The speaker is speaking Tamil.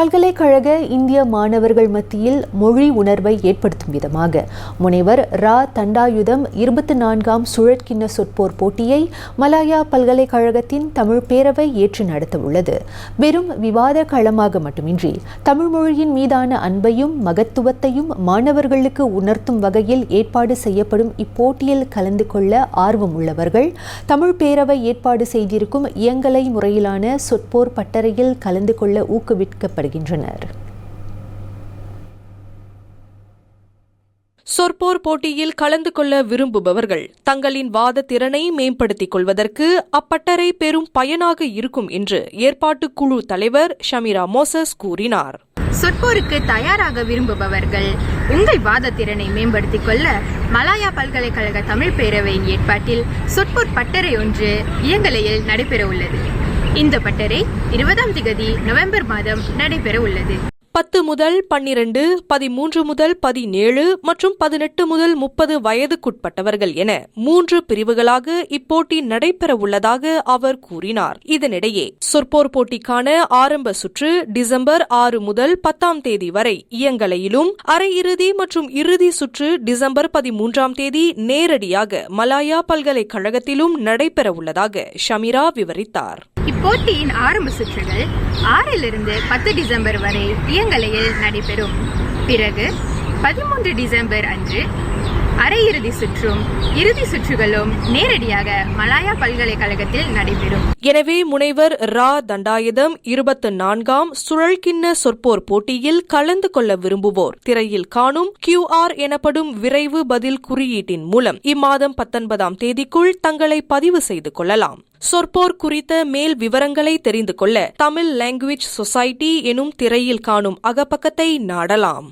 பல்கலைக்கழக இந்திய மாணவர்கள் மத்தியில் மொழி உணர்வை ஏற்படுத்தும் விதமாக முனைவர் ரா. தண்டாயுதம் இருபத்தி நான்காம் சுழற்கிண்ண சொற்போர் போட்டியை மலாயா பல்கலைக்கழகத்தின் தமிழ் பேரவை ஏற்று நடத்த உள்ளது. வெறும் விவாத களமாக மட்டுமின்றி தமிழ் மொழியின் மீதான அன்பையும் மகத்துவத்தையும் மாணவர்களுக்கு உணர்த்தும் வகையில் ஏற்பாடு செய்யப்படும் இப்போட்டியில் கலந்து கொள்ள ஆர்வம் உள்ளவர்கள் தமிழ் பேரவை ஏற்பாடு செய்திருக்கும் இயங்கலை முறையிலான சொற்போர் பட்டறையில் கலந்து கொள்ள ஊக்குவிக்கப்படுகின்றனர் சொற்போர் போட்டியில் கலந்து கொள்ள விரும்புபவர்கள் தங்களின் வாத திறனை மேம்படுத்திக் கொள்வதற்கு அப்பட்டறை பெரும் பயனாக இருக்கும் என்று ஏற்பாட்டுக் குழு தலைவர் ஷமிரா மோசஸ் கூறினார். சொற்போருக்கு தயாராக விரும்புபவர்கள் உங்கள் வாத திறனை மேம்படுத்திக் கொள்ள மலாயா பல்கலைக்கழக தமிழ் பேரவையின் ஏற்பாட்டில் சொற்போர் பட்டறை ஒன்று இயங்கலையில் நடைபெற உள்ளது இந்த பட்டறை இருபதாம் திகதி நவம்பர் மாதம் நடைபெற உள்ளது. பத்து முதல் பன்னிரண்டு பதிமூன்று முதல் பதினேழு மற்றும் பதினெட்டு முதல் முப்பது வயதுக்குட்பட்டவர்கள் என மூன்று பிரிவுகளாக இப்போட்டி நடைபெற உள்ளதாக அவர் கூறினார். இதனிடையே சொற்போர் போட்டிக்கான ஆரம்ப சுற்று டிசம்பர் ஆறு முதல் பத்தாம் தேதி வரை இயங்கலையிலும் அரையிறுதி மற்றும் இறுதி சுற்று டிசம்பர் பதிமூன்றாம் தேதி நேரடியாக மலாயா பல்கலைக்கழகத்திலும் நடைபெற உள்ளதாக ஷமிரா விவரித்தார். இப்போட்டியின் ஆரம்ப சுற்றுகள் ஆறிலிருந்து பத்து டிசம்பர் வரை இயங்கலையில் நடைபெறும். பிறகு பதிமூன்று டிசம்பர் அன்று அரையிறுதி சுற்றும் இறுதி சுற்றுகளும் நேரடியாக மலாயா பல்கலைக்கழகத்தில் நடைபெறும். எனவே முனைவர் ரா. தண்டாயுதம் இருபத்து நான்காம் சுழல்கிண்ண சொற்போர் போட்டியில் கலந்து கொள்ள விரும்புவோர். திரையில் காணும் கியூஆர் எனப்படும் விரைவு பதில் குறியீட்டின் மூலம் இம்மாதம் பத்தொன்பதாம் தேதிக்குள் தங்களை பதிவு செய்து கொள்ளலாம். சொற்போர் குறித்த மேல் விவரங்களை தெரிந்து கொள்ள தமிழ் லாங்குவேஜ் சொசைட்டி எனும் திரையில் காணும் அகப்பக்கத்தை நாடலாம்.